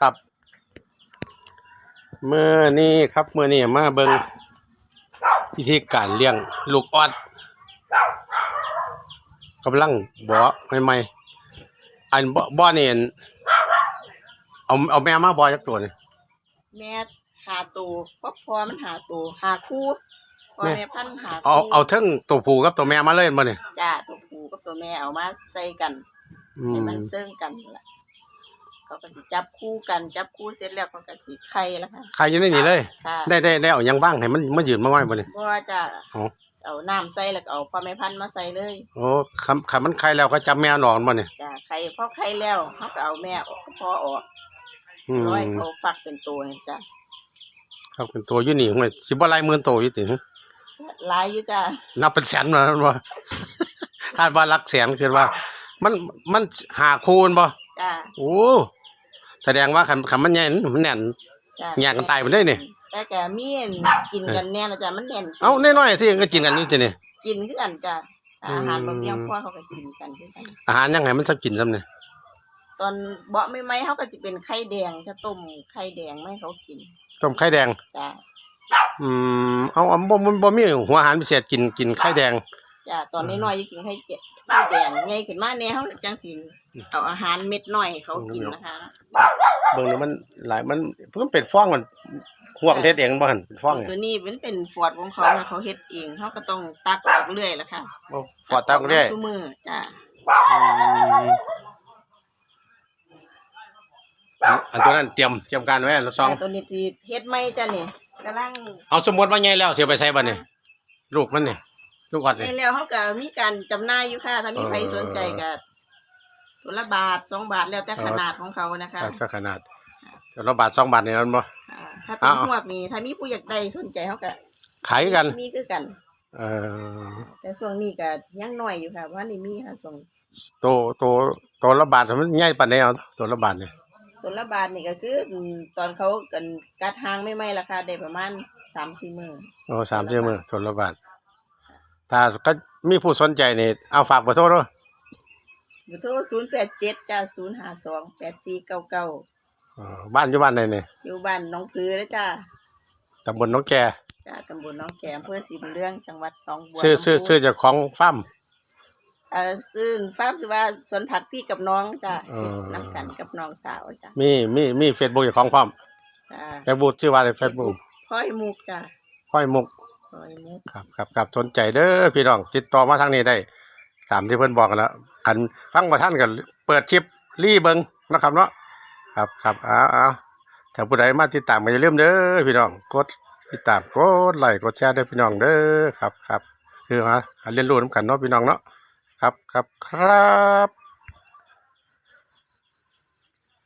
ครับเมื่อนี้ครับเมื่อนี้มาเบิงวิธีการเลี้ยงลูกออดกำลังบ่ใหม่ๆอันบ่บ่นี่อั่นเอาเอาแม่มาบ่จักตัวนี่แม่หาตัวเพราะพอมันหาตัวหาคู่พอแม่แม่พันธุ์หาเอาคู่เอาเทั้งตัวผู้กับตัวแม่มาเลยบ่นี่จ้าตัวผู้กับตัวแม่เอามาใส่กันอืให้มมันเซิ่งกันนั่นล่ะ เขาก็สิจับคู่กันจับคู่เสร็จแล้วเขาก็สิไข่แล้วค่ะ ใครอยู่ในนี่เลย ค่ะได้ได้ได้เอาหยังบ้างให้มันมายืนมาไว้บ่นี่เพราะว่าจะอ๋อ เอาน้ำใส่แล้วก็เอาพ่อแม่พันธุ์มาใส่เลยโอ้คำคำมันใครแล้วก็จับแม่นอนบ่นี่จ้าไข่พอไข่แล้วเขาก็เอาแม่ออกก็พอออกอืมร้อยเขาฟักเป็นตัวนี่จ้าครับเป็นตัวอยู่นี่ห้วยสิบ่หลายหมื่นตัวอยู่ติหลายอยู่จ้านับเป็นแสนมาแล้วบ่คาดว่าหลักแสนคือว่า มันมันหาคูณบ่จ้าโอ้ แสดงว่าคันคันมันใหญ่มันแน่น จ้าแยกกันตายไปเลยนี่ แต่แกมีอันกินกันแน่นะจ้ามันแน่นเอ้าน้อยๆสิก็กินกันนี่ตินี่กินคือกันจ้ะอืม อาหารบางอย่างพ่อเขาก็กินกันคือกัน อาหารยังไงมันจะกินซ้ำนี่ตอนเบาะไม่ไหมเขาก็จะเป็นไข่แดงจะต้มไข่แดงไม่ให้เขากินต้มไข่แดง จ้ะอืมเอาเอาบ่บ่บ่มีหัวอาหารพิเศษกินกินไข่แดง จ้ะตอนน้อยๆจะกินไข่เจ็ดไข่แดงไงขึ้นมาเนี่ยเขาจังสิเอาอาหารเม็ดน้อยให้เขากินนะคะ เบิ่งนี่มันหลายมันเพิ่งเป็นฟองมันห่วงเฮ็ดเองบ่หั่นเป็นฟองตัวนี้มันเป็นฟอร์ดของเขานะเขาเฮ็ดเองเขาก็ต้องตักออกเรื่อยละค่ะโอ้พอตักเรื่อยทุกมือจ้ะอืมอันตัวนั้นเตรียมเตรียมการไว้อันละสองตัวนี้ที่เฮ็ดไม่จ้ะนี่กำลังเอาสมมติว่าไงแล้วเสียไปใส่บ่เนี่ยลูกมันเนี่ยลูกออดในเนี่ยแล้วเขาก็มีการจำหน่ายอยู่ค่ะถ้ามีใครสนใจก็ ตัวละบาทสองบาทแล้วแต่ขนาดของเขานะคะก็ขนาดตัวละบาทสองบาทเนี่ยมันบ่อ่าถ้าเป็นอ้าวหวกนี่ถ้ามีผู้อยากได้สนใจเขาก็ขายกันมีคือกันเออแต่ช่วงนี้ก็ยังน้อยอยู่ค่ะเพราะว่านี่มีค่ะส่งตัวตัวตัวละบาทมันใหญ่ปานใดเอาตัวละบาทเนี่ยตัวละบาทนี่ก็คืออืมตอนเขากันกัดหางไม่ไม่ราคาได้ประมาณสามสี่หมื่นโอ้สามเจ้ามือตัวละบาทถ้าก็มีผู้สนใจนี่เอาฝากเบอร์โทรด้วย อยู่โทรศูนย์แปดเจ็ดจ้าศูนย์ห้าสองแปดสี่เก้าเก้าเออบ้านอยู่บ้านใดเนี่ยอยู่บ้านหน้องผือแล้วจ้าตำบลหน้องแกจ้าตำบลหน้องแขมอำเภอสีบุญเรื่องจังหวัดหนองบัวชื่อลำพูชื่อชื่อเจ้าของฟาร์มเอ่อซึ่งฟาร์มสิว่าสวนผักพี่กับน้องจ้าเออนำกันกับน้องสาวจ้ามีมีมีเฟซบุ๊กเจ้าของพร้อมจ้าเฟซบุ๊กชื่อว่าอะไรเฟซบุ๊กพ่อยมุกจ้าห้อยมุกพ่อยมุกครับครับครับสนใจเด้อพี่น้องติดต่อมาทางนี้ได้ ตามที่เพื่อนบอกกันแล้วขันฟังมาท่านกันเปิดชิปรีเบิงนะครับเนาะครับครับเอาเอาถ้าผู้ใดมาติดตามก็อย่าลืมเด้อพี่น้องกดติดตามกดไลค์กดแชร์เด้อพี่น้องเด้อครับครับคือฮะเรียนรู้นํกันเนาะพี่น้องเนาะครับครับครับ